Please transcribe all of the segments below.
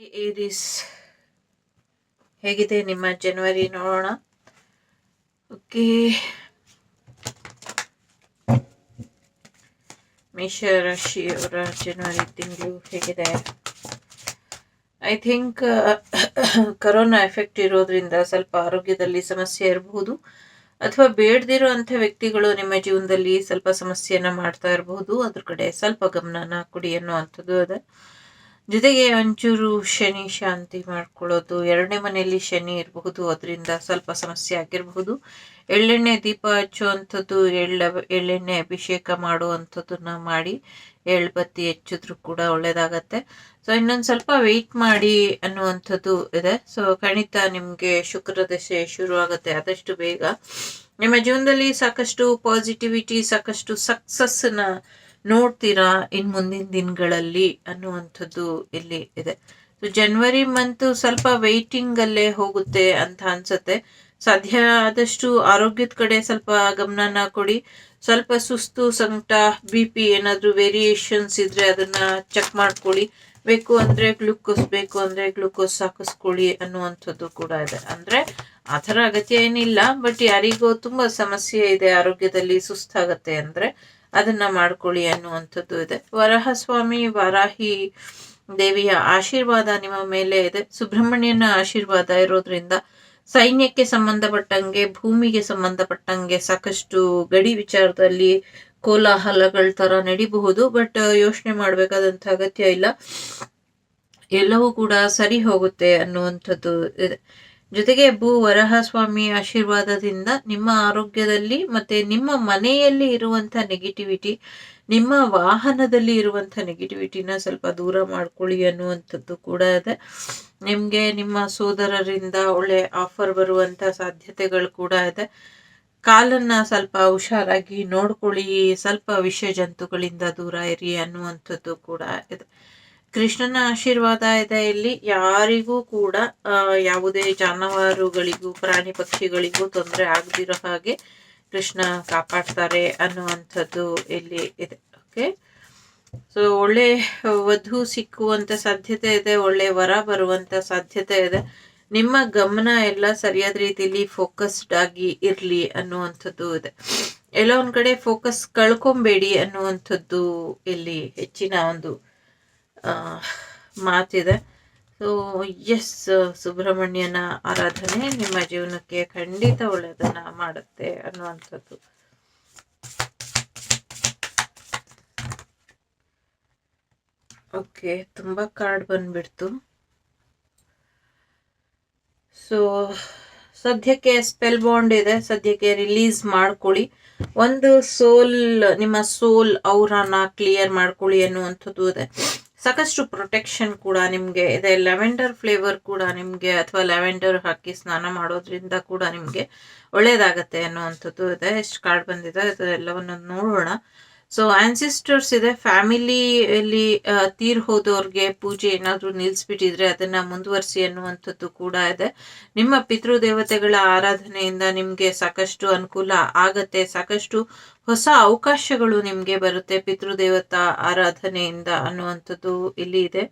ಏರಿಸ್ ಹೇಗಿದೆ ನಿಮ್ಮ ಜನವರಿ ನೋಡೋಣ. ಓಕೆ. ಮೇಷ ರಾಶಿಯವರ ಜನವರಿ ತಿಂಗಳು ಹೇಗಿದೆ? ಐ ಥಿಂಕ್ ಕರೋನಾ ಎಫೆಕ್ಟ್ ಇರೋದ್ರಿಂದ ಸ್ವಲ್ಪ ಆರೋಗ್ಯದಲ್ಲಿ ಸಮಸ್ಯೆ ಇರಬಹುದು. ಅಥವಾ ಬೇಡದಿರುವಂಥ ವ್ಯಕ್ತಿಗಳು ನಿಮ್ಮ ಜೀವನದಲ್ಲಿ ಸ್ವಲ್ಪ ಸಮಸ್ಯೆಯನ್ನು ಮಾಡ್ತಾ ಇರಬಹುದು. ಅದ್ರ ಕಡೆ ಸ್ವಲ್ಪ ಗಮನನ ಕೊಡಿ ಅನ್ನುವಂಥದ್ದು ಅದೇ. ಜೊತೆಗೆ ಒಂಚೂರು ಶನಿ ಶಾಂತಿ ಮಾಡ್ಕೊಳ್ಳೋದು, ಎರಡನೇ ಮನೆಯಲ್ಲಿ ಶನಿ ಇರಬಹುದು, ಅದರಿಂದ ಸ್ವಲ್ಪ ಸಮಸ್ಯೆ ಆಗಿರಬಹುದು. ಎಳ್ಳೆಣ್ಣೆ ದೀಪ ಹಚ್ಚುವಂಥದ್ದು, ಎಳ್ಳ, ಎಳ್ಳೆಣ್ಣೆ ಅಭಿಷೇಕ ಮಾಡುವಂಥದ್ದನ್ನ ಮಾಡಿ ಎಳ್ಬತ್ತಿ ಹೆಚ್ಚಿದ್ರು ಕೂಡ ಒಳ್ಳೇದಾಗತ್ತೆ. ಸೊ ಇನ್ನೊಂದು ಸ್ವಲ್ಪ ವೆಯ್ಟ್ ಮಾಡಿ ಅನ್ನುವಂಥದ್ದು ಇದೆ. ಸೊ ಖಂಡಿತ ನಿಮಗೆ ಶುಕ್ರ ದಶೆ ಶುರು ಆಗುತ್ತೆ ಆದಷ್ಟು ಬೇಗ. ನಿಮ್ಮ ಜೀವನದಲ್ಲಿ ಸಾಕಷ್ಟು ಪಾಸಿಟಿವಿಟಿ ಸಾಕಷ್ಟು ಸಕ್ಸಸ್ನ ನೋಡ್ತೀರಾ ಇನ್ ಮುಂದಿನ ದಿನಗಳಲ್ಲಿ ಅನ್ನುವಂಥದ್ದು ಇಲ್ಲಿ ಇದೆ. ಸೊ ಜನವರಿ ಮಂತ್ ಸ್ವಲ್ಪ ವೆಯ್ಟಿಂಗ್ ಅಲ್ಲೇ ಹೋಗುತ್ತೆ ಅಂತ ಅನ್ಸುತ್ತೆ. ಸಾಧ್ಯ ಆದಷ್ಟು ಆರೋಗ್ಯದ ಕಡೆ ಸ್ವಲ್ಪ ಗಮನನ ಕೊಡಿ. ಸ್ವಲ್ಪ ಸುಸ್ತು, ಸಂಕಟ ಬಿ ಪಿ ಏನಾದರೂ ವೇರಿಯೇಷನ್ಸ್ ಇದ್ರೆ ಅದನ್ನ ಚೆಕ್ ಮಾಡ್ಕೊಳ್ಳಿ. ಬೇಕು ಅಂದ್ರೆ ಗ್ಲುಕೋಸ್ ಬೇಕು ಅಂದ್ರೆ ಗ್ಲುಕೋಸ್ ಹಾಕಿಸ್ಕೊಳ್ಳಿ ಅನ್ನುವಂಥದ್ದು ಕೂಡ ಇದೆ. ಅಂದ್ರೆ ಆ ಥರ ಅಗತ್ಯ ಏನಿಲ್ಲ ಬಟ್ ಯಾರಿಗೋ ತುಂಬಾ ಸಮಸ್ಯೆ ಇದೆ ಆರೋಗ್ಯದಲ್ಲಿ ಸುಸ್ತಾಗತ್ತೆ ಅಂದ್ರೆ ಅದನ್ನ ಮಾಡ್ಕೊಳ್ಳಿ ಅನ್ನುವಂಥದ್ದು ಇದೆ. ವರಹಸ್ವಾಮಿ, ವಾರಾಹಿ ದೇವಿಯ ಆಶೀರ್ವಾದ ನಿಮ್ಮ ಮೇಲೆ ಇದೆ. ಸುಬ್ರಹ್ಮಣ್ಯನ ಆಶೀರ್ವಾದ ಇರೋದ್ರಿಂದ ಸೈನ್ಯಕ್ಕೆ ಸಂಬಂಧಪಟ್ಟಂಗೆ, ಭೂಮಿಗೆ ಸಂಬಂಧಪಟ್ಟಂಗೆ ಸಾಕಷ್ಟು ಗಡಿ ವಿಚಾರದಲ್ಲಿ ಕೋಲಾಹಲಗಳ ತರ ನಡಿಬಹುದು. ಬಟ್ ಯೋಚನೆ ಮಾಡ್ಬೇಕಾದಂತ ಅಗತ್ಯ ಇಲ್ಲ. ಎಲ್ಲವೂ ಕೂಡ ಸರಿ ಹೋಗುತ್ತೆ ಅನ್ನುವಂಥದ್ದು ಇದೆ. ಜೊತೆಗೆ ಭೂ ವರಹ ಸ್ವಾಮಿ ಆಶೀರ್ವಾದದಿಂದ ನಿಮ್ಮ ಆರೋಗ್ಯದಲ್ಲಿ ಮತ್ತೆ ನಿಮ್ಮ ಮನೆಯಲ್ಲಿ ಇರುವಂತ ನೆಗೆಟಿವಿಟಿ ನಿಮ್ಮ ವಾಹನದಲ್ಲಿ ಇರುವಂತ ನೆಗೆಟಿವಿಟಿನ ಸ್ವಲ್ಪ ದೂರ ಮಾಡ್ಕೊಳ್ಳಿ ಅನ್ನುವಂಥದ್ದು ಕೂಡ ಇದೆ. ನಿಮ್ಗೆ ನಿಮ್ಮ ಸೋದರರಿಂದ ಒಳ್ಳೆ ಆಫರ್ ಬರುವಂತ ಸಾಧ್ಯತೆಗಳು ಕೂಡ ಇದೆ. ಕಾಲನ್ನ ಸ್ವಲ್ಪ ಹುಷಾರಾಗಿ ನೋಡ್ಕೊಳ್ಳಿ, ಸ್ವಲ್ಪ ವಿಷ ಜಂತುಗಳಿಂದ ದೂರ ಇರಿ ಅನ್ನುವಂಥದ್ದು ಕೂಡ ಇದೆ. ಕೃಷ್ಣನ ಆಶೀರ್ವಾದ ಇದೆ ಇಲ್ಲಿ. ಯಾರಿಗೂ ಕೂಡ ಯಾವುದೇ ಜಾನುವಾರುಗಳಿಗೂ, ಪ್ರಾಣಿ ಪಕ್ಷಿಗಳಿಗೂ ತೊಂದರೆ ಆಗದಿರೋ ಹಾಗೆ ಕೃಷ್ಣ ಕಾಪಾಡ್ತಾರೆ ಅನ್ನುವಂಥದ್ದು ಇಲ್ಲಿ ಇದೆ. ಓಕೆ ಸೊ ಒಳ್ಳೆ ವಧು ಸಿಕ್ಕುವಂತ ಸಾಧ್ಯತೆ ಇದೆ, ಒಳ್ಳೆ ವರ ಬರುವಂತ ಸಾಧ್ಯತೆ ಇದೆ. ನಿಮ್ಮ ಗಮನ ಎಲ್ಲ ಸರಿಯಾದ ರೀತಿಯಲ್ಲಿ ಫೋಕಸ್ಡ್ ಆಗಿ ಇರಲಿ ಅನ್ನುವಂಥದ್ದು ಇದೆ. ಎಲ್ಲ ಒಂದ್ ಕಡೆ ಫೋಕಸ್ ಕಳ್ಕೊಂಬೇಡಿ ಅನ್ನುವಂಥದ್ದು ಇಲ್ಲಿ ಹೆಚ್ಚಿನ ಒಂದು ಮಾತಿದೆ. ಸೊ ಎಸ್ ಸುಬ್ರಹ್ಮಣ್ಯನ ಆರಾಧನೆ ನಿಮ್ಮ ಜೀವನಕ್ಕೆ ಖಂಡಿತ ಒಳ್ಳೆಯದನ್ನ ಮಾಡುತ್ತೆ ಅನ್ನುವಂಥದ್ದು. ಓಕೆ ತುಂಬಾ ಕಾರ್ಡ್ ಬಂದ್ಬಿಡ್ತು. ಸೊ ಸದ್ಯಕ್ಕೆ ಸ್ಪೆಲ್ ಬಾಂಡ್ ಇದೆ. ಸದ್ಯಕ್ಕೆ ರಿಲೀಸ್ ಮಾಡ್ಕೊಳ್ಳಿ. ಒಂದು ಸೋಲ್ ನಿಮ್ಮ ಸೋಲ್ ಅವರನ್ನ ಕ್ಲಿಯರ್ ಮಾಡ್ಕೊಳ್ಳಿ ಅನ್ನುವಂಥದ್ದು ಇದೆ. ಸಾಕಷ್ಟು ಪ್ರೊಟೆಕ್ಷನ್ ಕೂಡ ನಿಮಗೆ ಇದೆ. ಲೆವೆಂಡರ್ ಫ್ಲೇವರ್ ಕೂಡ ನಿಮಗೆ ಅಥವಾ ಲೆವೆಂಡರ್ ಹಾಕಿ ಸ್ನಾನ ಮಾಡೋದ್ರಿಂದ ಕೂಡ ನಿಮಗೆ ಒಳ್ಳೆಯದಾಗತ್ತೆ ಅನ್ನುವಂಥದ್ದು ಇದೆ. ಎಷ್ಟು ಕಾರ್ಡ್ ಬಂದಿದೆ ಅದೆಲ್ಲವನ್ನು ನೋಡೋಣ. ಸೊ ಆನ್ಸಿಸ್ಟರ್ಸ್ ಇದೆ. ಫ್ಯಾಮಿಲಿಯಲ್ಲಿ ತೀರ್ ಹೋದವ್ರಿಗೆ ಪೂಜೆ ಏನಾದರೂ ನಿಲ್ಲಿಸ್ಬಿಟ್ಟಿದ್ರೆ ಅದನ್ನ ಮುಂದುವರಿಸಿ ಅನ್ನುವಂಥದ್ದು ಕೂಡ ಇದೆ. ನಿಮ್ಮ ಪಿತೃದೇವತೆಗಳ ಆರಾಧನೆಯಿಂದ ನಿಮಗೆ ಸಾಕಷ್ಟು ಅನುಕೂಲ ಆಗತ್ತೆ. ಸಾಕಷ್ಟು ಹೊಸ ಅವಕಾಶಗಳು ನಿಮಗೆ ಬರುತ್ತೆ ಪಿತೃದೇವತಾ ಆರಾಧನೆಯಿಂದ ಅನ್ನುವಂಥದ್ದು ಇಲ್ಲಿ ಇದೆ.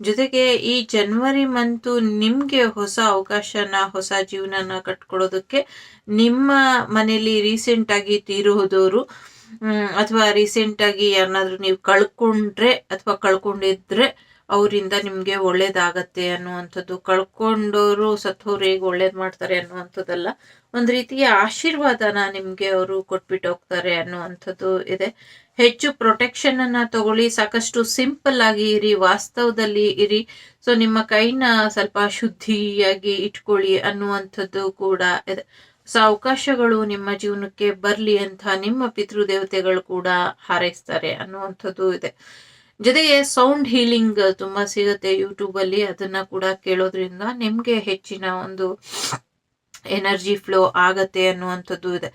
ಜೊತೆಗೆ ಈ ಜನ್ವರಿ ಮಂತು ನಿಮ್ಗೆ ಹೊಸ ಅವಕಾಶನ, ಹೊಸ ಜೀವನನ ಕಟ್ಕೊಡೋದಕ್ಕೆ ನಿಮ್ಮ ಮನೆಯಲ್ಲಿ ರೀಸೆಂಟ್ ಆಗಿ ತೀರೋದವರು ಅಥವಾ ರೀಸೆಂಟ್ ಆಗಿ ಯಾರನ್ನಾದ್ರೂ ನೀವು ಕಳ್ಕೊಂಡ್ರೆ ಅಥವಾ ಕಳ್ಕೊಂಡಿದ್ರೆ ಅವರಿಂದ ನಿಮ್ಗೆ ಒಳ್ಳೇದಾಗತ್ತೆ ಅನ್ನುವಂಥದ್ದು. ಕಳ್ಕೊಂಡವರು ಸತ್ತೋರು ಹೇಗೆ ಒಳ್ಳೇದ್ ಮಾಡ್ತಾರೆ ಅನ್ನುವಂಥದ್ದಲ್ಲ. ಒಂದ್ ರೀತಿಯ ಆಶೀರ್ವಾದನ ನಿಮ್ಗೆ ಅವರು ಕೊಟ್ಬಿಟ್ಟು ಹೋಗ್ತಾರೆ ಅನ್ನುವಂಥದ್ದು ಇದೆ. ಹೆಚ್ಚು ಪ್ರೊಟೆಕ್ಷನ್ ಅನ್ನ ತಗೊಳ್ಳಿ, ಸಾಕಷ್ಟು ಸಿಂಪಲ್ ಆಗಿ ಇರಿ, ವಾಸ್ತವದಲ್ಲಿ ಇರಿ. ಸೊ ನಿಮ್ಮ ಕೈನ ಸ್ವಲ್ಪ ಶುದ್ಧಿಯಾಗಿ ಇಟ್ಕೊಳ್ಳಿ ಅನ್ನುವಂಥದ್ದು ಕೂಡ ಇದೆ. ಅವಕಾಶಗಳು ನಿಮ್ಮ ಜೀವನಕ್ಕೆ ಬರಲಿ ಅಂತ ನಿಮ್ಮ ಪಿತೃದೇವತೆಗಳು ಕೂಡ ಹಾರೈಸ್ತಾರೆ ಅನ್ನುವಂಥದ್ದು ಇದೆ. ಜೊತೆಗೆ ಸೌಂಡ್ ಹೀಲಿಂಗ್ ತುಂಬಾ ಸಿಗುತ್ತೆ ಯೂಟ್ಯೂಬಲ್ಲಿ ಅದನ್ನ ಕೂಡ ಕೇಳೋದ್ರಿಂದ ನಿಮಗೆ ಹೆಚ್ಚಿನ ಒಂದು ಎನರ್ಜಿ ಫ್ಲೋ ಆಗತ್ತೆ ಅನ್ನುವಂಥದ್ದು ಇದೆ.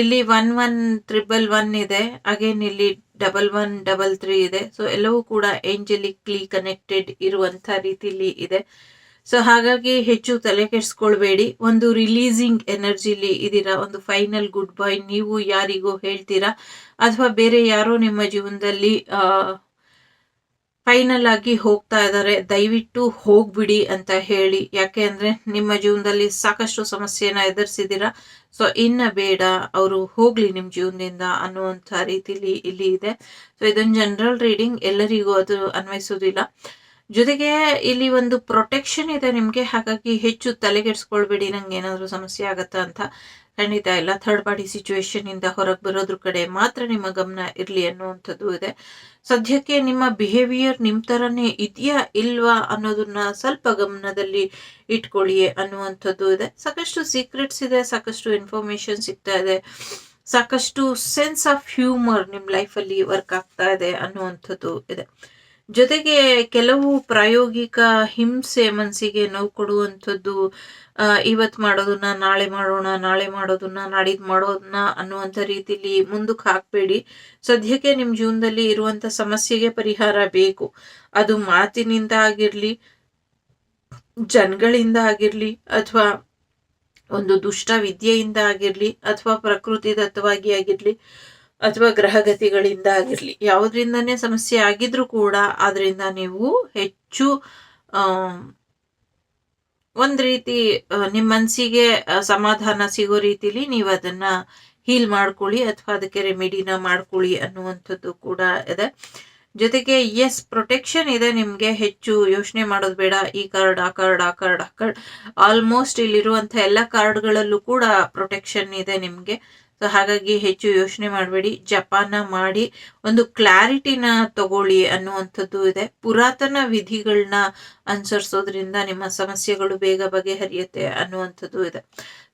ಇಲ್ಲಿ ಒನ್ ಒನ್ ತ್ರಿಬಲ್ ಒನ್ ಇದೆ ಅಗೇನ್ ಇಲ್ಲಿ ಡಬಲ್ ಒನ್ ಡಬಲ್ ತ್ರೀ ಇದೆ. ಸೊ ಎಲ್ಲವೂ ಕೂಡ ಏಂಜಲಿಕ್ಲಿ ಕನೆಕ್ಟೆಡ್ ಇರುವಂತ ರೀತಿಲಿ ಇದೆ. ಸೊ ಹಾಗಾಗಿ ಹೆಚ್ಚು ತಲೆ ಕೆಡಿಸ್ಕೊಳ್ಬೇಡಿ. ಒಂದು ರಿಲೀಸಿಂಗ್ ಎನರ್ಜಿಲಿ ಇದ್ದೀರಾ, ಒಂದು ಫೈನಲ್ ಗುಡ್ ಬೈ ನೀವು ಯಾರಿಗೂ ಹೇಳ್ತೀರಾ, ಅಥವಾ ಬೇರೆ ಯಾರೋ ನಿಮ್ಮ ಜೀವನದಲ್ಲಿ ಫೈನಲ್ ಆಗಿ ಹೋಗ್ತಾ ಇದ್ದಾರೆ, ದಯವಿಟ್ಟು ಹೋಗ್ಬಿಡಿ ಅಂತ ಹೇಳಿ. ಯಾಕೆ ಅಂದರೆ ನಿಮ್ಮ ಜೀವನದಲ್ಲಿ ಸಾಕಷ್ಟು ಸಮಸ್ಯೆನ ಎದುರಿಸಿದ್ದೀರಾ. ಸೊ ಇನ್ನ ಬೇಡ, ಅವರು ಹೋಗ್ಲಿ ನಿಮ್ಮ ಜೀವನದಿಂದ ಅನ್ನುವಂಥ ರೀತಿಲಿ ಇಲ್ಲಿ ಇದೆ. ಸೊ ಇದೊಂದು ಜನರಲ್ ರೀಡಿಂಗ್ ಎಲ್ಲರಿಗೂ ಅದು ಅನ್ವಯಿಸೋದಿಲ್ಲ. ಜೊತೆಗೆ ಇಲ್ಲಿ ಒಂದು ಪ್ರೊಟೆಕ್ಷನ್ ಇದೆ ನಿಮಗೆ. ಹಾಗಾಗಿ ಹೆಚ್ಚು ತಲೆಗೆಡ್ಸ್ಕೊಳ್ಬೇಡಿ ನಂಗೆ ಏನಾದರೂ ಸಮಸ್ಯೆ ಆಗತ್ತಾ ಅಂತ. ಖಂಡಿತ ಇಲ್ಲ ಥರ್ಡ್ ಪಾರ್ಟಿ ಸಿಚುವೇಶನ್ ಇಂದ ಹೊರಗೆ ಬರೋದ್ರ ಕಡೆ ಮಾತ್ರ ನಿಮ್ಮ ಗಮನ ಇರಲಿ ಅನ್ನುವಂಥದ್ದು ಇದೆ. ಸದ್ಯಕ್ಕೆ ನಿಮ್ಮ ಬಿಹೇವಿಯರ್ ನಿಮ್ಮ ಥರನೇ ಇದೆಯಾ ಇಲ್ವಾ ಅನ್ನೋದನ್ನ ಸ್ವಲ್ಪ ಗಮನದಲ್ಲಿ ಇಟ್ಕೊಳ್ಳಿ ಅನ್ನುವಂಥದ್ದು ಇದೆ. ಸಾಕಷ್ಟು ಸೀಕ್ರೆಟ್ಸ್ ಇದೆ, ಸಾಕಷ್ಟು ಇನ್ಫಾರ್ಮೇಶನ್ ಸಿಗ್ತಾ ಇದೆ, ಸಾಕಷ್ಟು ಸೆನ್ಸ್ ಆಫ್ ಹ್ಯೂಮರ್ ನಿಮ್ಮ ಲೈಫಲ್ಲಿ ವರ್ಕ್ ಆಗ್ತಾ ಇದೆ ಅನ್ನುವಂಥದ್ದು ಇದೆ. ಜೊತೆಗೆ ಕೆಲವು ಪ್ರಾಯೋಗಿಕ ಹಿಂಸೆ ಮನಸ್ಸಿಗೆ ನೋವು ಕೊಡುವಂಥದ್ದು ಇವತ್ತು ಮಾಡೋದನ್ನ, ನಾಳೆ ಮಾಡೋಣ, ನಾಳೆ ಮಾಡೋದನ್ನ ನಾಡಿದ್ದು ಮಾಡೋದನ್ನ ಅನ್ನುವಂಥ ರೀತಿಲಿ ಮುಂದಕ್ಕೆ ಹಾಕ್ಬೇಡಿ. ಸದ್ಯಕ್ಕೆ ನಿಮ್ಮ ಜೀವನದಲ್ಲಿ ಇರುವಂತ ಸಮಸ್ಯೆಗೆ ಪರಿಹಾರ ಬೇಕು. ಅದು ಮಾತಿನಿಂದ ಆಗಿರಲಿ, ಜನಗಳಿಂದ ಆಗಿರಲಿ, ಅಥವಾ ಒಂದು ದುಷ್ಟ ವಿದ್ಯೆಯಿಂದ ಆಗಿರಲಿ, ಅಥವಾ ಪ್ರಕೃತಿ ದತ್ತವಾಗಿ ಆಗಿರ್ಲಿ ಅಥವಾ ಗ್ರಹಗತಿಗಳಿಂದ ಆಗಿರ್ಲಿ ಯಾವುದರಿಂದನೇ ಸಮಸ್ಯೆ ಆಗಿದ್ರು ಕೂಡ ಅದರಿಂದ ನೀವು ಹೆಚ್ಚು ಒಂದು ರೀತಿ ನಿಮ್ಮ ಮನಸ್ಸಿಗೆ ಸಮಾಧಾನ ಸಿಗೋ ರೀತಿಲಿ ನೀವು ಅದನ್ನ ಹೀಲ್ ಮಾಡ್ಕೊಳ್ಳಿ ಅಥವಾ ಅದಕ್ಕೆ ರೆಮಿಡಿನ ಮಾಡ್ಕೊಳ್ಳಿ ಅನ್ನುವಂಥದ್ದು ಕೂಡ ಇದೆ. ಜೊತೆಗೆ ಎಸ್ ಪ್ರೊಟೆಕ್ಷನ್ ಇದೆ ನಿಮ್ಗೆ. ಹೆಚ್ಚು ಯೋಚನೆ ಮಾಡೋದು ಬೇಡ. ಈ ಕಾರ್ಡ್ ಆ ಕಾರ್ಡ್ ಆ ಕಾರ್ಡ್ ಆ ಕಾರ್ಡ್ ಆಲ್ಮೋಸ್ಟ್ ಇಲ್ಲಿರುವಂಥ ಎಲ್ಲ ಕಾರ್ಡ್ಗಳಲ್ಲೂ ಕೂಡ ಪ್ರೊಟೆಕ್ಷನ್ ಇದೆ ನಿಮ್ಗೆ. ಸೊ ಹಾಗಾಗಿ ಹೆಚ್ಚು ಯೋಚನೆ ಮಾಡಬೇಡಿ. ಜಪಾನ ಮಾಡಿ ಒಂದು ಕ್ಲಾರಿಟಿನ ತಗೊಳ್ಳಿ ಅನ್ನುವಂಥದ್ದು ಇದೆ. ಪುರಾತನ ವಿಧಿಗಳನ್ನ ಅನುಸರಿಸೋದ್ರಿಂದ ನಿಮ್ಮ ಸಮಸ್ಯೆಗಳು ಬೇಗ ಬಗೆಹರಿಯುತ್ತೆ ಅನ್ನುವಂಥದ್ದು ಇದೆ.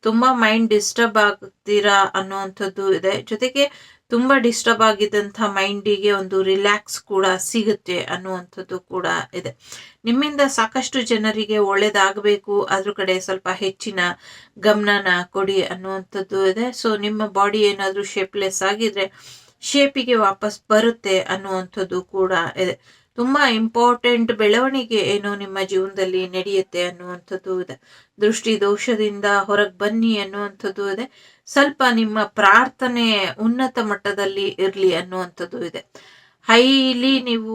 ತುಂಬಾ ಮೈಂಡ್ ಡಿಸ್ಟರ್ಬ್ ಆಗ್ತೀರಾ ಅನ್ನುವಂಥದ್ದು ಇದೆ. ಜೊತೆಗೆ ತುಂಬಾ ಡಿಸ್ಟರ್ಬ್ ಆಗಿದ್ದಂಥ ಮೈಂಡಿಗೆ ಒಂದು ರಿಲ್ಯಾಕ್ಸ್ ಕೂಡ ಸಿಗುತ್ತೆ ಅನ್ನುವಂಥದ್ದು ಕೂಡ ಇದೆ. ನಿಮ್ಮಿಂದ ಸಾಕಷ್ಟು ಜನರಿಗೆ ಒಳ್ಳೇದಾಗಬೇಕು ಅದ್ರ ಕಡೆ ಸ್ವಲ್ಪ ಹೆಚ್ಚಿನ ಗಮನನ ಕೊಡಿ ಅನ್ನುವಂಥದ್ದು ಇದೆ. ಸೊ ನಿಮ್ಮ ಬಾಡಿ ಏನಾದರೂ ಶೇಪ್ಲೆಸ್ ಆಗಿದ್ರೆ ಶೇಪಿಗೆ ವಾಪಸ್ ಬರುತ್ತೆ ಅನ್ನುವಂಥದ್ದು ಕೂಡ ಇದೆ. ತುಂಬ ಇಂಪಾರ್ಟೆಂಟ್ ಬೆಳವಣಿಗೆ ಏನು ನಿಮ್ಮ ಜೀವನದಲ್ಲಿ ನಡೆಯುತ್ತೆ ಅನ್ನುವಂಥದ್ದು ಇದೆ. ದೃಷ್ಟಿ ದೋಷದಿಂದ ಹೊರಗೆ ಬನ್ನಿ ಅನ್ನುವಂಥದ್ದು ಇದೆ. ಸ್ವಲ್ಪ ನಿಮ್ಮ ಪ್ರಾರ್ಥನೆ ಉನ್ನತ ಮಟ್ಟದಲ್ಲಿ ಇರಲಿ ಅನ್ನುವಂಥದ್ದು ಇದೆ. ಹೈಲಿ ನೀವು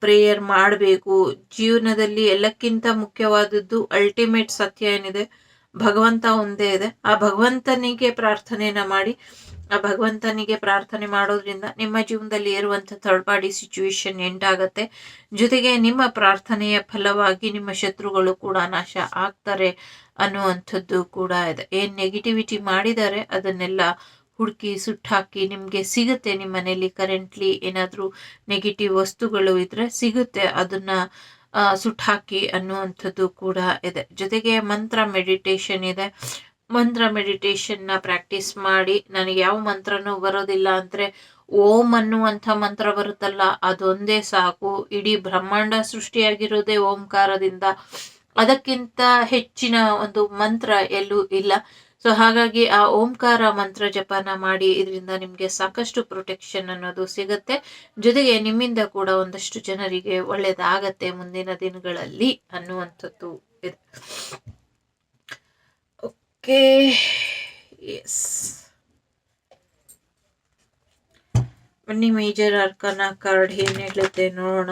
ಪ್ರೇಯರ್ ಮಾಡಬೇಕು. ಜೀವನದಲ್ಲಿ ಎಲ್ಲಕ್ಕಿಂತ ಮುಖ್ಯವಾದದ್ದು ಅಲ್ಟಿಮೇಟ್ ಸತ್ಯ ಏನಿದೆ? ಭಗವಂತ ಒಂದೇ ಇದೆ. ಆ ಭಗವಂತನಿಗೆ ಪ್ರಾರ್ಥನೆಯನ್ನ ಮಾಡಿ. ಆ ಭಗವಂತನಿಗೆ ಪ್ರಾರ್ಥನೆ ಮಾಡೋದ್ರಿಂದ ನಿಮ್ಮ ಜೀವನದಲ್ಲಿ ಇರುವಂಥ ಥರ್ಡ್ ಪಾರ್ಟಿ ಸಿಚುವೇಶನ್ ಎಂಡ್ ಆಗತ್ತೆ ಜೊತೆಗೆ ನಿಮ್ಮ ಪ್ರಾರ್ಥನೆಯ ಫಲವಾಗಿ ನಿಮ್ಮ ಶತ್ರುಗಳು ಕೂಡ ನಾಶ ಆಗ್ತಾರೆ ಅನ್ನುವಂಥದ್ದು ಕೂಡ ಇದೆ. ಏನು ನೆಗೆಟಿವಿಟಿ ಮಾಡಿದ್ದಾರೆ, ಅದನ್ನೆಲ್ಲ ಹುಡುಕಿ, ಸುಟ್ಟಾಕಿ ನಿಮಗೆ ಸಿಗುತ್ತೆ. ನಿಮ್ಮ ಮನೆಯಲ್ಲಿ ಕರೆಂಟ್ಲಿ ಏನಾದರೂ ನೆಗೆಟಿವ್ ವಸ್ತುಗಳು ಇದ್ರೆ ಸಿಗುತ್ತೆ ಅದನ್ನ ಸುಟ್ಟಾಕಿ ಅನ್ನುವಂಥದ್ದು ಕೂಡ ಇದೆ. ಜೊತೆಗೆ ಮಂತ್ರ ಮೆಡಿಟೇಷನ್ ಇದೆ. ಮಂತ್ರ ಮೆಡಿಟೇಷನ್ನ ಪ್ರಾಕ್ಟೀಸ್ ಮಾಡಿ, ನನಗೆ ಯಾವ ಮಂತ್ರನೂ ಬರೋದಿಲ್ಲ ಅಂದರೆ ಓಂ ಅನ್ನುವಂಥ ಮಂತ್ರ ಬರುತ್ತಲ್ಲ, ಅದೊಂದೇ ಸಾಕು. ಇಡೀ ಬ್ರಹ್ಮಾಂಡ ಸೃಷ್ಟಿಯಾಗಿರೋದೇ ಓಂಕಾರದಿಂದ. ಅದಕ್ಕಿಂತ ಹೆಚ್ಚಿನ ಒಂದು ಮಂತ್ರ ಎಲ್ಲೂ ಇಲ್ಲ. ಸೊ ಹಾಗಾಗಿ ಆ ಓಂಕಾರ ಮಂತ್ರ ಜಪನ ಮಾಡಿ, ಇದರಿಂದ ನಿಮಗೆ ಸಾಕಷ್ಟು ಪ್ರೊಟೆಕ್ಷನ್ ಅನ್ನೋದು ಸಿಗುತ್ತೆ. ಜೊತೆಗೆ ನಿಮ್ಮಿಂದ ಕೂಡ ಒಂದಷ್ಟು ಜನರಿಗೆ ಒಳ್ಳೇದಾಗತ್ತೆ ಮುಂದಿನ ದಿನಗಳಲ್ಲಿ ಅನ್ನುವಂಥದ್ದು ಇದೆ. ಓಕೆ ಎಸ್ ಬನ್ನಿ ಮೇಜರ್ ಅರ್ಕನ ಕಾರ್ಡ್ ಏನ್ ಹೇಳುತ್ತೆ ನೋಡೋಣ.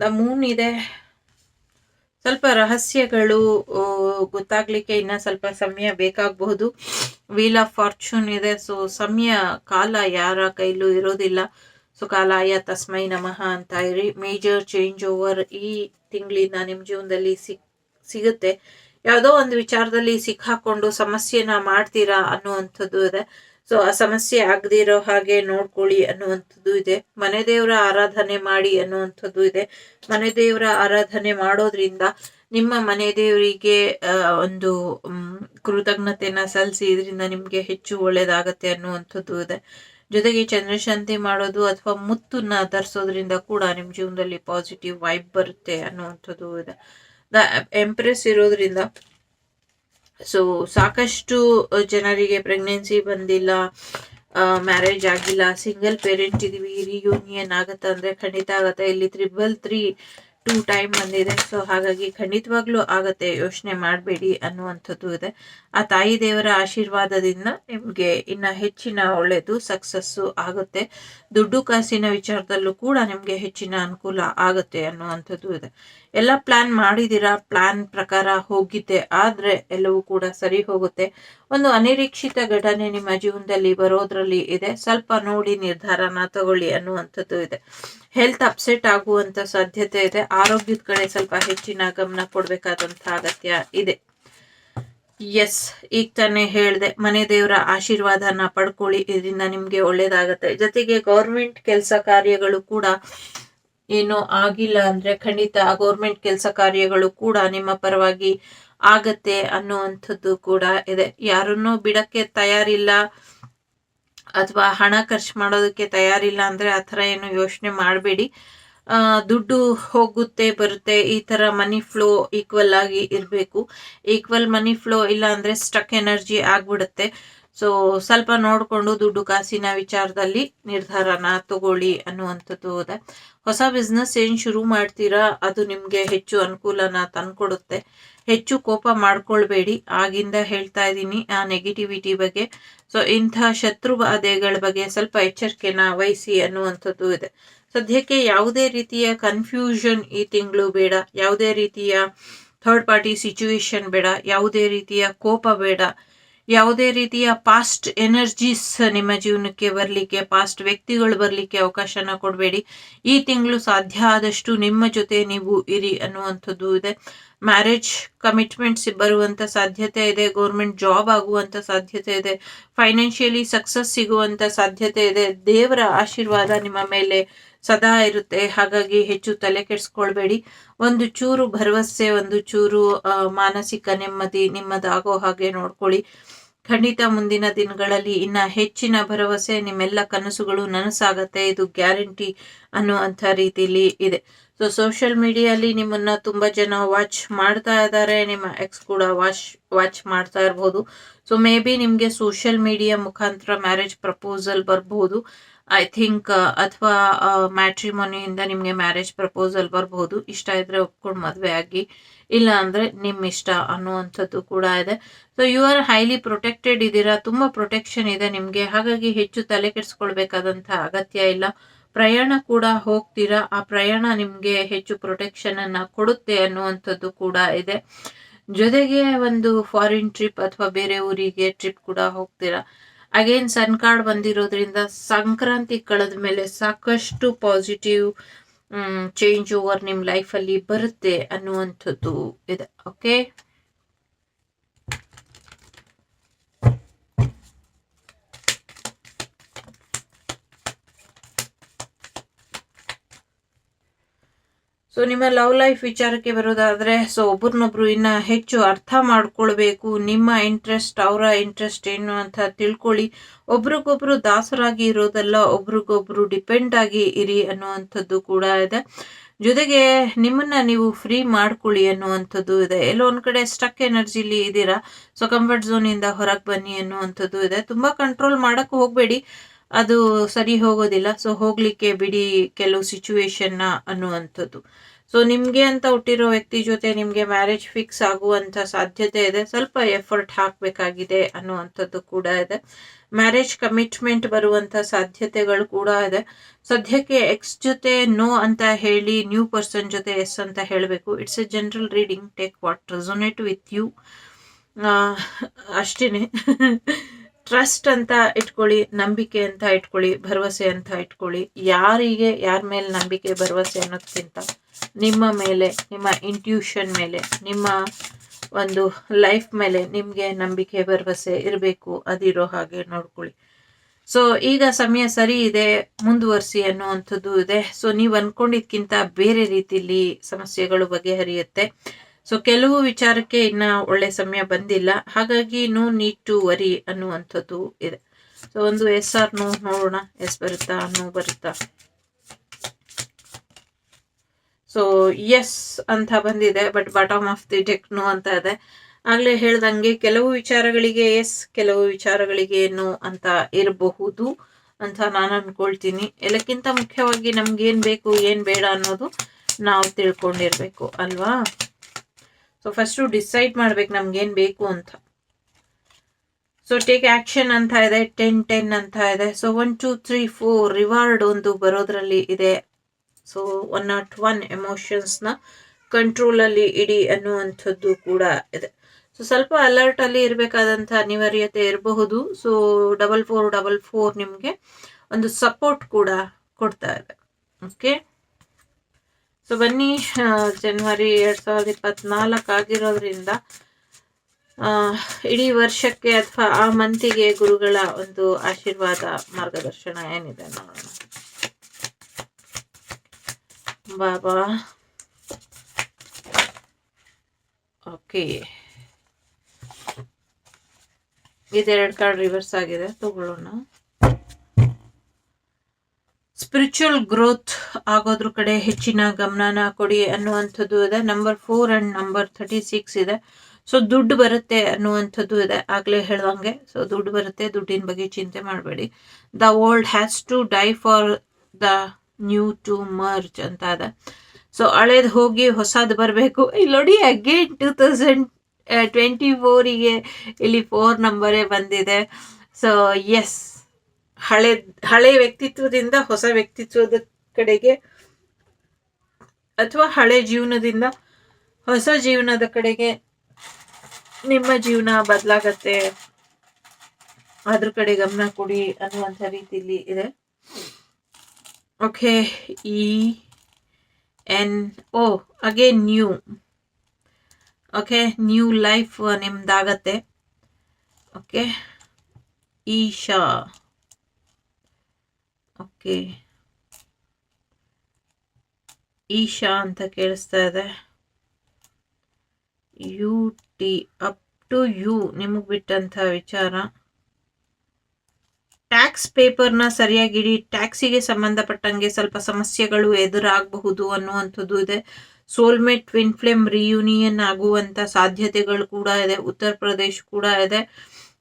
ದ ಮೂನ್ ಇದೆ. ಸ್ವಲ್ಪ ರಹಸ್ಯಗಳು ಗೊತ್ತಾಗ್ಲಿಕ್ಕೆ ಇನ್ನ ಸ್ವಲ್ಪ ಸಮಯ ಬೇಕಾಗಬಹುದು. ವೀಲ್ ಆಫ್ ಫಾರ್ಚೂನ್ ಇದೆ. ಸೊ ಸಮಯ, ಕಾಲ ಯಾರ ಕೈಲೂ ಇರೋದಿಲ್ಲ. ಸೊ ಕಾಲಾಯ ತಸ್ಮೈ ನಮಃ ಅಂತ ಇರಿ ಮೇಜರ್ ಚೇಂಜ್ ಓವರ್ ಈ ತಿಂಗಳಿಂದ ನಿಮ್ಮ ಜೀವನದಲ್ಲಿ ಸಿಕ್, ಸಿಗುತ್ತೆ. ಯಾವುದೋ ಒಂದು ವಿಚಾರದಲ್ಲಿ ಸಿಕ್ಕಾಕೊಂಡು ಸಮಸ್ಯೆನ ಮಾಡ್ತೀರಾ ಅನ್ನುವಂಥದ್ದು ಇದೆ. ಸೊ ಆ ಸಮಸ್ಯೆ ಆಗದಿರೋ ಹಾಗೆ ನೋಡ್ಕೊಳ್ಳಿ ಅನ್ನುವಂಥದ್ದು ಇದೆ. ಮನೆ ದೇವರ ಆರಾಧನೆ ಮಾಡಿ ಅನ್ನುವಂಥದ್ದು ಇದೆ. ಮನೆ ದೇವರ ಆರಾಧನೆ ಮಾಡೋದ್ರಿಂದ ನಿಮ್ಮ ಮನೆ ದೇವರಿಗೆ ಒಂದು ಕೃತಜ್ಞತೆನ ಸಲ್ಲಿಸಿ ಇದರಿಂದ ನಿಮಗೆ ಹೆಚ್ಚು ಒಳ್ಳೇದಾಗತ್ತೆ ಅನ್ನುವಂಥದ್ದು ಇದೆ. ಜೊತೆಗೆ ಚಂದ್ರಶಾಂತಿ ಮಾಡೋದು ಅಥವಾ ಮುತ್ತನ್ನ ಧರಿಸೋದ್ರಿಂದ ಕೂಡ ನಿಮ್ಮ ಜೀವನದಲ್ಲಿ ಪಾಸಿಟಿವ್ ವೈಬ್ ಬರುತ್ತೆ ಅನ್ನುವಂಥದ್ದು ಇದೆ. ದ ಎಂಪ್ರೆಸ್ ಇರೋದ್ರಿಂದ ಸೊ ಸಾಕಷ್ಟು ಜನರಿಗೆ ಪ್ರೆಗ್ನೆನ್ಸಿ ಬಂದಿಲ್ಲ ಮ್ಯಾರೇಜ್ ಆಗಿಲ್ಲ ಸಿಂಗಲ್ ಪೇರೆಂಟ್ ಇದೀವಿ ರಿಯೂನಿಯನ್ ಆಗತ್ತೆ ಅಂದ್ರೆ ಖಂಡಿತ ಆಗತ್ತೆ. ಇಲ್ಲಿ ತ್ರಿಬಲ್ ತ್ರೀ ಟೂ ಟೈಮ್ ಬಂದಿದೆ. ಸೊ ಹಾಗಾಗಿ ಖಂಡಿತವಾಗ್ಲೂ ಆಗತ್ತೆ, ಯೋಚನೆ ಮಾಡಬೇಡಿ ಅನ್ನುವಂಥದ್ದು ಇದೆ. ಆ ತಾಯಿ ದೇವರ ಆಶೀರ್ವಾದದಿಂದ ನಿಮಗೆ ಇನ್ನ ಹೆಚ್ಚಿನ ಒಳ್ಳೆಯದು ಸಕ್ಸಸ್ಸು ಆಗುತ್ತೆ. ದುಡ್ಡು ಕಾಸಿನ ವಿಚಾರದಲ್ಲೂ ಕೂಡ ನಿಮಗೆ ಹೆಚ್ಚಿನ ಅನುಕೂಲ ಆಗುತ್ತೆ ಅನ್ನುವಂಥದ್ದು ಇದೆ. ಎಲ್ಲ ಪ್ಲಾನ್ ಮಾಡಿದ್ದೀರಾ? ಪ್ಲಾನ್ ಪ್ರಕಾರ ಹೋಗಿದ್ದೆ. ಆದ್ರೆ ಎಲ್ಲವೂ ಕೂಡ ಸರಿ ಹೋಗುತ್ತೆ. ಒಂದು ಅನಿರೀಕ್ಷಿತ ಘಟನೆ ನಿಮ್ಮ ಜೀವನದಲ್ಲಿ ಬರೋದ್ರಲ್ಲಿ ಇದೆ. ಸ್ವಲ್ಪ ನೋಡಿ, ನಿರ್ಧಾರನ ತಗೊಳ್ಳಿ ಅನ್ನುವಂಥದ್ದು ಇದೆ. ಹೆಲ್ತ್ ಅಪ್ಸೆಟ್ ಆಗುವಂತ ಸಾಧ್ಯತೆ ಇದೆ. ಆರೋಗ್ಯದ ಕಡೆ ಸ್ವಲ್ಪ ಹೆಚ್ಚಿನ ಗಮನ ಕೊಡ್ಬೇಕಾದಂತ ಅಗತ್ಯ ಇದೆ. ಎಸ್ ಈಗ ತಾನೇ ಹೇಳಿದೆ, ಮನೆ ದೇವರ ಆಶೀರ್ವಾದನ ಪಡ್ಕೊಳ್ಳಿ. ಇದರಿಂದ ನಿಮ್ಗೆ ಒಳ್ಳೇದಾಗತ್ತೆ. ಜೊತೆಗೆ ಗೌರ್ಮೆಂಟ್ ಕೆಲಸ ಕಾರ್ಯಗಳು ಕೂಡ ಏನು ಆಗಿಲ್ಲ ಅಂದ್ರೆ ಖಂಡಿತ ಗೌರ್ಮೆಂಟ್ ಕೆಲಸ ಕಾರ್ಯಗಳು ಕೂಡ ನಿಮ್ಮ ಪರವಾಗಿ ಆಗತ್ತೆ ಅನ್ನುವಂಥದ್ದು ಕೂಡ ಇದೆ. ಯಾರನ್ನೂ ಬಿಡಕ್ಕೆ ತಯಾರಿಲ್ಲ ಅಥವಾ ಹಣ ಖರ್ಚು ಮಾಡೋದಕ್ಕೆ ತಯಾರಿಲ್ಲ ಅಂದ್ರೆ ಆ ಥರ ಏನು ಯೋಚನೆ ಮಾಡಬೇಡಿ. ದುಡ್ಡು ಹೋಗುತ್ತೆ, ಬರುತ್ತೆ, ಈ ಥರ ಮನಿ ಫ್ಲೋ ಈಕ್ವಲ್ ಆಗಿ ಇರಬೇಕು. ಈಕ್ವಲ್ ಮನಿ ಫ್ಲೋ ಇಲ್ಲ ಅಂದರೆ ಸ್ಟಕ್ ಎನರ್ಜಿ ಆಗ್ಬಿಡುತ್ತೆ. ಸೊ ಸ್ವಲ್ಪ ನೋಡಿಕೊಂಡು ದುಡ್ಡು ಕಾಸಿನ ವಿಚಾರದಲ್ಲಿ ನಿರ್ಧಾರನ ತಗೊಳ್ಳಿ ಅನ್ನುವಂಥದ್ದು ಇದೆ. ಹೊಸ ಬಿಸ್ನೆಸ್ ಏನು ಶುರು ಮಾಡ್ತೀರಾ? ಅದು ನಿಮಗೆ ಹೆಚ್ಚು ಅನುಕೂಲನ ತಂದ್ಕೊಡುತ್ತೆ. ಹೆಚ್ಚು ಕೋಪ ಮಾಡ್ಕೊಳ್ಬೇಡಿ. ಆಗಿಂದ ಹೇಳ್ತಾ ಇದ್ದೀನಿ, ಆ ನೆಗೆಟಿವಿಟಿ ಬಗ್ಗೆ. ಸೊ ಇಂಥ ಶತ್ರು ಬಾಧೆಗಳ ಬಗ್ಗೆ ಸ್ವಲ್ಪ ಎಚ್ಚರಿಕೆನ ವಹಿಸಿ ಅನ್ನುವಂಥದ್ದು ಇದೆ. ಸದ್ಯಕ್ಕೆ ಯಾವುದೇ ರೀತಿಯ ಕನ್ಫ್ಯೂಷನ್ ಈ ತಿಂಗಳು ಬೇಡ. ಯಾವುದೇ ರೀತಿಯ ಥರ್ಡ್ ಪಾರ್ಟಿ ಸಿಚುವೇಶನ್ ಬೇಡ. ಯಾವುದೇ ರೀತಿಯ ಕೋಪ ಬೇಡ. ಯಾವುದೇ ರೀತಿಯ ಪಾಸ್ಟ್ ಎನರ್ಜೀಸ್ ನಿಮ್ಮ ಜೀವನಕ್ಕೆ ಬರಲಿಕ್ಕೆ ಪಾಸ್ಟ್ ವ್ಯಕ್ತಿಗಳು ಬರಲಿಕ್ಕೆ ಅವಕಾಶನ ಕೊಡಬೇಡಿ. ಈ ತಿಂಗಳು ಸಾಧ್ಯ ಆದಷ್ಟು ನಿಮ್ಮ ಜೊತೆ ನೀವು ಇರಿ ಅನ್ನುವಂಥದ್ದು ಇದೆ. ಮ್ಯಾರೇಜ್ ಕಮಿಟ್ಮೆಂಟ್ಸ್ ಬರುವಂಥ ಸಾಧ್ಯತೆ ಇದೆ. ಗೌರ್ಮೆಂಟ್ ಜಾಬ್ ಆಗುವಂಥ ಸಾಧ್ಯತೆ ಇದೆ. ಫೈನಾನ್ಷಿಯಲಿ ಸಕ್ಸಸ್ ಸಿಗುವಂಥ ಸಾಧ್ಯತೆ ಇದೆ. ದೇವರ ಆಶೀರ್ವಾದ ನಿಮ್ಮ ಮೇಲೆ ಸದಾ ಇರುತ್ತೆ. ಹಾಗಾಗಿ ಹೆಚ್ಚು ತಲೆ ಕೆಡಿಸ್ಕೊಳ್ಬೇಡಿ. ಒಂದು ಚೂರು ಭರವಸೆ, ಒಂದು ಚೂರು ಮಾನಸಿಕ ನೆಮ್ಮದಿ ನಿಮ್ಮದಾಗೋ ಹಾಗೆ ನೋಡ್ಕೊಳ್ಳಿ. ಖಂಡಿತ ಮುಂದಿನ ದಿನಗಳಲ್ಲಿ ಇನ್ನ ಹೆಚ್ಚಿನ ಭರವಸೆ, ನಿಮ್ಮೆಲ್ಲ ಕನಸುಗಳು ನನಸಾಗತ್ತೆ. ಇದು ಗ್ಯಾರಂಟಿ ಅನ್ನುವಂಥ ರೀತಿಲಿ ಇದೆ. ಸೊ ಸೋಷಿಯಲ್ ಮೀಡಿಯಲ್ಲಿ ನಿಮ್ಮನ್ನ ತುಂಬಾ ಜನ ವಾಚ್ ಮಾಡ್ತಾ ಇದ್ದಾರೆ. ನಿಮ್ಮ ಎಕ್ಸ್ ಕೂಡ ವಾಚ್ ವಾಚ್ ಮಾಡ್ತಾ ಇರಬಹುದು ಸೊ ಮೇ ಬಿ ನಿಮ್ಗೆ ಸೋಷಿಯಲ್ ಮೀಡಿಯಾ ಮುಖಾಂತರ ಮ್ಯಾರೇಜ್ ಪ್ರಪೋಸಲ್ ಬರ್ಬೋದು. ಐ ಥಿಂಕ್ ಅಥವಾ ಮ್ಯಾಟ್ರಿಮೊನಿಯಿಂದ ನಿಮಗೆ ಮ್ಯಾರೇಜ್ ಪ್ರಪೋಸಲ್ ಬರಬಹುದು ಇಷ್ಟ ಇದ್ರೆ ಒಪ್ಕೊಂಡು ಮದುವೆ ಆಗಿ. ಇಲ್ಲ ಅಂದ್ರೆ ನಿಮ್ಮ ಇಷ್ಟ ಅನ್ನುವಂಥದ್ದು ಕೂಡ ಇದೆ. So you are highly protected ಇದ್ದೀರಾ? ತುಂಬಾ ಪ್ರೊಟೆಕ್ಷನ್ ಇದೆ ನಿಮಗೆ. ಹಾಗಾಗಿ ಹೆಚ್ಚು ತಲೆ ಕೆಡಿಸ್ಕೊಳ್ಬೇಕಾದಂಥ ಅಗತ್ಯ ಇಲ್ಲ. ಪ್ರಯಾಣ ಕೂಡ ಹೋಗ್ತೀರಾ? ಆ ಪ್ರಯಾಣ ನಿಮ್ಗೆ ಹೆಚ್ಚು ಪ್ರೊಟೆಕ್ಷನ್ ಅನ್ನ ಕೊಡುತ್ತೆ ಅನ್ನುವಂಥದ್ದು ಕೂಡ ಇದೆ. ಜೊತೆಗೆ ಒಂದು ಫಾರಿನ್ ಟ್ರಿಪ್ ಅಥವಾ ಬೇರೆ ಊರಿಗೆ ಟ್ರಿಪ್ ಕೂಡ ಹೋಗ್ತೀರಾ? ಅಗೇನ್ ಸನ್ ಕಾರ್ಡ್ ಬಂದಿರೋದ್ರಿಂದ ಸಂಕ್ರಾಂತಿ ಕಳೆದ ಮೇಲೆ ಸಾಕಷ್ಟು ಪಾಸಿಟಿವ್ ಚೇಂಜ್ ಓವರ್ ನಿಮ್ಮ ಲೈಫಲ್ಲಿ ಬರುತ್ತೆ ಅನ್ನುವಂಥದ್ದು ಇದೆ ಓಕೆ ಸೊ ನಿಮ್ಮ ಲವ್ ಲೈಫ್ ವಿಚಾರಕ್ಕೆ ಬರೋದಾದರೆ, ಸೊ ಒಬ್ರನ್ನೊಬ್ರು ಇನ್ನ ಹೆಚ್ಚು ಅರ್ಥ ಮಾಡ್ಕೊಳ್ಬೇಕು, ನಿಮ್ಮ ಇಂಟ್ರೆಸ್ಟ್, ಅವರ ಇಂಟ್ರೆಸ್ಟ್ ಏನು ಅಂತ ತಿಳ್ಕೊಳ್ಳಿ. ಒಬ್ರಿಗೊಬ್ರು ದಾಸರಾಗಿ ಇರೋದಲ್ಲ, ಒಬ್ರಿಗೊಬ್ರು ಡಿಪೆಂಡ್ ಆಗಿ ಇರಿ ಅನ್ನುವಂಥದ್ದು ಕೂಡ ಇದೆ. ಜೊತೆಗೆ ನಿಮ್ಮನ್ನ ನೀವು ಫ್ರೀ ಮಾಡ್ಕೊಳ್ಳಿ ಅನ್ನುವಂಥದ್ದು ಇದೆ. ಎಲ್ಲೋ ಒಂದ್ ಕಡೆ ಸ್ಟಕ್ ಎನರ್ಜಿಲಿ ಇದ್ದೀರಾ, ಸೊ ಕಂಫರ್ಟ್ ಝೋನಿಂದ ಹೊರಗೆ ಬನ್ನಿ ಅನ್ನುವಂಥದ್ದು ಇದೆ. ತುಂಬಾ ಕಂಟ್ರೋಲ್ ಮಾಡಕ್ ಹೋಗ್ಬೇಡಿ. ಅದು ಸರಿ ಹೋಗೋದಿಲ್ಲ. ಸೊ ಹೋಗ್ಲಿಕ್ಕೆ ಬಿಡಿ ಕೆಲವು ಸಿಚುವೇಶನ್ನ ಅನ್ನುವಂಥದ್ದು. ಸೊ ನಿಮಗೆ ಅಂತ ಹುಟ್ಟಿರೋ ವ್ಯಕ್ತಿ ಜೊತೆ ನಿಮಗೆ ಮ್ಯಾರೇಜ್ ಫಿಕ್ಸ್ ಆಗುವಂಥ ಸಾಧ್ಯತೆ ಇದೆ. ಸ್ವಲ್ಪ ಎಫರ್ಟ್ ಹಾಕಬೇಕಾಗಿದೆ ಅನ್ನುವಂಥದ್ದು ಕೂಡ ಇದೆ. ಮ್ಯಾರೇಜ್ ಕಮಿಟ್ಮೆಂಟ್ ಬರುವಂಥ ಸಾಧ್ಯತೆಗಳು ಕೂಡ ಇದೆ. ಸದ್ಯಕ್ಕೆ ಎಕ್ಸ್ ಜೊತೆ ನೋ ಅಂತ ಹೇಳಿ ನ್ಯೂ ಪರ್ಸನ್ ಜೊತೆ ಎಸ್ ಅಂತ ಹೇಳಬೇಕು. It's a general reading take what resonate with you ಅಷ್ಟೇನೆ. ಟ್ರಸ್ಟ್ ಅಂತ ಇಟ್ಕೊಳ್ಳಿ, ನಂಬಿಕೆ ಅಂತ ಇಟ್ಕೊಳ್ಳಿ, ಭರವಸೆ ಅಂತ ಇಟ್ಕೊಳ್ಳಿ, ಯಾರಿಗೆ, ಯಾರ ಮೇಲೆ ನಂಬಿಕೆ, ಭರವಸೆ ಅನ್ನೋದಕ್ಕಿಂತ ನಿಮ್ಮ ಮೇಲೆ, ನಿಮ್ಮ ಇಂಟ್ಯೂಷನ್ ಮೇಲೆ, ನಿಮ್ಮ ಒಂದು ಲೈಫ್ ಮೇಲೆ ನಿಮಗೆ ನಂಬಿಕೆ, ಭರವಸೆ ಇರಬೇಕು, ಅದಿರೋ ಹಾಗೆ ನೋಡ್ಕೊಳ್ಳಿ. ಸೊ ಈಗ ಸಮಯ ಸರಿ ಇದೆ, ಮುಂದುವರಿಸಿ ಅನ್ನುವಂಥದ್ದು ಇದೆ. ಸೊ ನೀವು ಅಂದ್ಕೊಂಡಿದ್ಕಿಂತ ಬೇರೆ ರೀತಿಯಲ್ಲಿ ಸಮಸ್ಯೆಗಳು ಬಗೆಹರಿಯುತ್ತೆ. ಸೊ ಕೆಲವು ವಿಚಾರಕ್ಕೆ ಇನ್ನ ಒಳ್ಳೆ ಸಮಯ ಬಂದಿಲ್ಲ. ಹಾಗಾಗಿ ನೋ ನೀಡ್ ಟು ವರಿ ಅನ್ನುವಂಥದ್ದು ಇದೆ. ಸೊ ಒಂದು ಎಸ್ ಆರ್ ನೋ ನೋಡೋಣ. ಎಸ್ ಬರುತ್ತಾ? ನೋ ಬರುತ್ತಾ? ಸೊ ಎಸ್ ಅಂತ ಬಂದಿದೆ but bottom of the deck no ಅಂತ ಇದೆ. ಆಗ್ಲೇ ಹೇಳ್ದಂಗೆ ಕೆಲವು ವಿಚಾರಗಳಿಗೆ ಎಸ್ ಕೆಲವು ವಿಚಾರಗಳಿಗೆ ನೋ ಅಂತ ಇರಬಹುದು ಅಂತ ನಾನು ಅನ್ಕೊಳ್ತೀನಿ. ಎಲ್ಲಕ್ಕಿಂತ ಮುಖ್ಯವಾಗಿ ನಮ್ಗೆ ಏನ್ ಬೇಕು, ಏನು ಬೇಡ ಅನ್ನೋದು ನಾವು ತಿಳ್ಕೊಂಡಿರ್ಬೇಕು, ಅಲ್ವಾ? ಸೊ ಫಸ್ಟು ಡಿಸೈಡ್ ಮಾಡ್ಬೇಕು ನಮ್ಗೇನು ಬೇಕು ಅಂತ. ಸೊ ಟೇಕ್ ಆ್ಯಕ್ಷನ್ ಅಂತ ಇದೆ ಟೆನ್ ಟೆನ್ ಅಂತ ಇದೆ. So one two three four reward ಒಂದು ಬರೋದ್ರಲ್ಲಿ ಇದೆ. ಸೊ ಒನ್ ನಾಟ್ ಒನ್ ಎಮೋಷನ್ಸ್ನ ಕಂಟ್ರೋಲಲ್ಲಿ ಇಡಿ ಅನ್ನುವಂಥದ್ದು ಕೂಡ ಇದೆ. ಸೊ ಸ್ವಲ್ಪ ಅಲರ್ಟಲ್ಲಿ ಇರಬೇಕಾದಂಥ ಅನಿವಾರ್ಯತೆ ಇರಬಹುದು. So double four double four ನಿಮಗೆ ಒಂದು ಸಪೋರ್ಟ್ ಕೂಡ ಕೊಡ್ತಾ ಇದೆ. ಓಕೆ ಸೊ ಬನ್ನಿ ಜನವರಿ ಎರಡು ಸಾವಿರದ ಇಪ್ಪತ್ನಾಲ್ಕು ಆಗಿರೋದ್ರಿಂದ ಇಡೀ ವರ್ಷಕ್ಕೆ ಅಥವಾ ಆ ಮಂತಿಗೆ ಗುರುಗಳ ಒಂದು ಆಶೀರ್ವಾದ ಮಾರ್ಗದರ್ಶನ ಏನಿದೆ ನೋಡೋಣ. ಬಾಬಾ. ಓಕೆ. ಇದೆರಡು ಕಾರ್ಡ್ ರಿವರ್ಸ್ ಆಗಿದೆ, ತಗೊಳ್ಳೋಣ. ಸ್ಪಿರಿಚುವಲ್ ಗ್ರೋತ್ ಆಗೋದ್ರ ಕಡೆ ಹೆಚ್ಚಿನ ಗಮನನ ಕೊಡಿ ಅನ್ನುವಂಥದ್ದು ಇದೆ. Number four and number thirty six ಇದೆ. ಸೊ ದುಡ್ಡು ಬರುತ್ತೆ ಅನ್ನುವಂಥದ್ದು ಇದೆ. ಆಗ್ಲೇ ಹೇಳ್ದಂಗೆ. ಸೊ ದುಡ್ಡು ಬರುತ್ತೆ, ದುಡ್ಡಿನ ಬಗ್ಗೆ ಚಿಂತೆ ಮಾಡಬೇಡಿ. The old has to die for the new to merge ಅಂತ ಇದೆ. ಸೊ ಹಳೇದು ಹೋಗಿ ಹೊಸದು ಬರಬೇಕು. ಇಲ್ಲಿ ನೋಡಿ ಅಗೇನ್ ಟೂ ತೌಸಂಡ್ ಟ್ವೆಂಟಿ ಫೋರಿಗೆ ಇಲ್ಲಿ ಫೋರ್ ನಂಬರೇ ಬಂದಿದೆ. ಸೊ ಎಸ್ ಹಳೆ ಹಳೆ ವ್ಯಕ್ತಿತ್ವದಿಂದ ಹೊಸ ವ್ಯಕ್ತಿತ್ವದ ಕಡೆಗೆ ಅಥವಾ ಹಳೆ ಜೀವನದಿಂದ ಹೊಸ ಜೀವನದ ಕಡೆಗೆ ನಿಮ್ಮ ಜೀವನ ಬದಲಾಗತ್ತೆ. ಅದ್ರ ಕಡೆ ಗಮನ ಕೊಡಿ ಅನ್ನುವಂಥ ರೀತಿಯಲ್ಲಿ ಇದೆ. Okay E N O again new okay new life ನಿಮ್ದಾಗತ್ತೆ. Okay Isha Isha ಅಂತ ಕೇಳಿಸ್ತಾ ಇದೆ. U T, up to you ನಿಮಗೆ ಬಿಟ್ಟಂಥ ವಿಚಾರ. ಟ್ಯಾಕ್ಸ್ ಪೇಪರ್ನ ಸರಿಯಾಗಿಡಿ ಟ್ಯಾಕ್ಸಿಗೆ ಸಂಬಂಧಪಟ್ಟಂಗೆ ಸ್ವಲ್ಪ ಸಮಸ್ಯೆಗಳು ಎದುರಾಗಬಹುದು ಅನ್ನುವಂಥದ್ದು ಇದೆ. ಸೋಲ್ಮೇಟ್ ಟ್ವಿನ್ ಫ್ಲೇಮ್ ರಿಯೂನಿಯನ್ ಆಗುವಂಥ ಸಾಧ್ಯತೆಗಳು ಕೂಡ ಇದೆ. ಉತ್ತರ ಪ್ರದೇಶ್ ಕೂಡ ಇದೆ.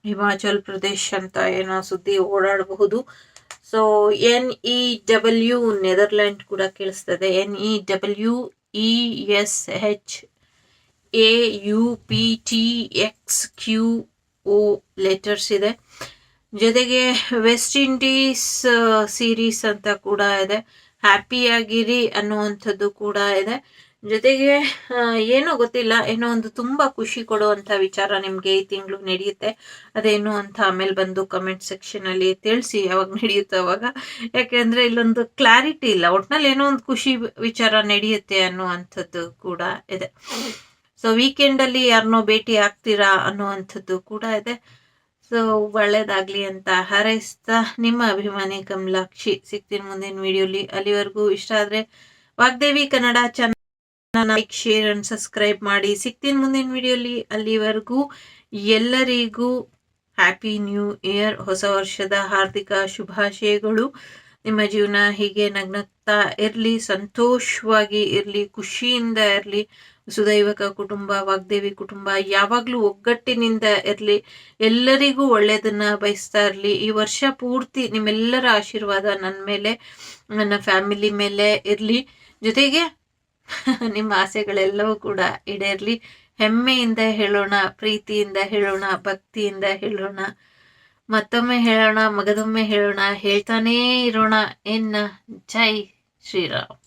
ಹಿಮಾಚಲ್ ಪ್ರದೇಶ್ ಅಂತ ಏನೋ ಸುದ್ದಿ ಓಡಾಡಬಹುದು. So N E W Netherland ಕೂಡ ಕೇಳಿಸ್ತದೆ. N E W E S H A U P T X Q O letters ಇದೆ. ಜೊತೆಗೆ ವೆಸ್ಟ್ ಇಂಡೀಸ್ ಸೀರೀಸ್ ಅಂತ ಕೂಡ ಇದೆ. ಹ್ಯಾಪಿಯಾಗಿರಿ ಅನ್ನುವಂಥದ್ದು ಕೂಡ ಇದೆ. ಜೊತೆಗೆ ಏನೋ ಗೊತ್ತಿಲ್ಲ, ಏನೋ ಒಂದು ತುಂಬಾ ಖುಷಿ ಕೊಡುವಂತ ವಿಚಾರ ನಿಮ್ಗೆ ಈ ತಿಂಗಳು ನಡೆಯುತ್ತೆ. ಅದೇನು ಅಂತ ಆಮೇಲೆ ಬಂದು ಕಮೆಂಟ್ ಸೆಕ್ಷನ್ ಅಲ್ಲಿ ತಿಳಿಸಿ ಯಾವಾಗ ನಡೆಯುತ್ತೆ ಅವಾಗ. ಯಾಕೆಂದ್ರೆ ಇಲ್ಲೊಂದು ಕ್ಲಾರಿಟಿ ಇಲ್ಲ, ಒಟ್ನಲ್ಲಿ ಏನೋ ಒಂದು ಖುಷಿ ವಿಚಾರ ನಡೆಯುತ್ತೆ ಅನ್ನುವಂಥದ್ದು ಕೂಡ ಇದೆ. ಸೊ ವೀಕೆಂಡ್ ಅಲ್ಲಿ ಯಾರನ್ನೋ ಭೇಟಿ ಆಗ್ತೀರಾ ಅನ್ನುವಂಥದ್ದು ಕೂಡ ಇದೆ. ಸೊ ಒಳ್ಳೇದಾಗ್ಲಿ ಅಂತ ಹಾರೈಸ್ತಾ ನಿಮ್ಮ ಅಭಿಮಾನಿ ಕಮಲಾಕ್ಷಿ ಸಿಗ್ತೀನಿ ಮುಂದಿನ ವಿಡಿಯೋಲಿ ಅಲ್ಲಿವರೆಗೂ ಇಷ್ಟ ಆದ್ರೆ Vagdevi Kannada channel like share and subscribe ಮಾಡಿ. ಸಿಗ್ತೀನಿ ಮುಂದಿನ ವಿಡಿಯೋಲಿ ಅಲ್ಲಿವರೆಗೂ ಎಲ್ಲರಿಗೂ ಹ್ಯಾಪಿ ನ್ಯೂ ಇಯರ್ ಹೊಸ ವರ್ಷದ ಹಾರ್ದಿಕ ಶುಭಾಶಯಗಳು. ನಿಮ್ಮ ಜೀವನ ಹೀಗೆ ನಗ್ನಗ್ತಾ ಇರಲಿ, ಸಂತೋಷವಾಗಿ ಇರಲಿ, ಖುಷಿಯಿಂದ ಇರಲಿ, ಸುದೈವಕ ಕುಟುಂಬ, ವಾಗ್ದೇವಿ ಕುಟುಂಬ ಯಾವಾಗಲೂ ಒಗ್ಗಟ್ಟಿನಿಂದ ಇರಲಿ, ಎಲ್ಲರಿಗೂ ಒಳ್ಳೆಯದನ್ನು ಬಯಸ್ತಾ ಇರಲಿ. ಈ ವರ್ಷ ಪೂರ್ತಿ ನಿಮ್ಮೆಲ್ಲರ ಆಶೀರ್ವಾದ ನನ್ನ ಮೇಲೆ, ನನ್ನ ಫ್ಯಾಮಿಲಿ ಮೇಲೆ ಇರಲಿ. ಜೊತೆಗೆ ನಿಮ್ಮ ಆಸೆಗಳೆಲ್ಲವೂ ಕೂಡ ಈಡೇರಲಿ. ಹೆಮ್ಮೆಯಿಂದ ಹೇಳೋಣ, ಪ್ರೀತಿಯಿಂದ ಹೇಳೋಣ, ಭಕ್ತಿಯಿಂದ ಹೇಳೋಣ. ಮತ್ತೊಮ್ಮೆ ಹೇಳೋಣ ಮಗದೊಮ್ಮೆ ಹೇಳೋಣ, ಹೇಳ್ತಾನೇ ಇರೋಣ. ಎನ್ನ, ಜೈ ಶ್ರೀರಾಮ್.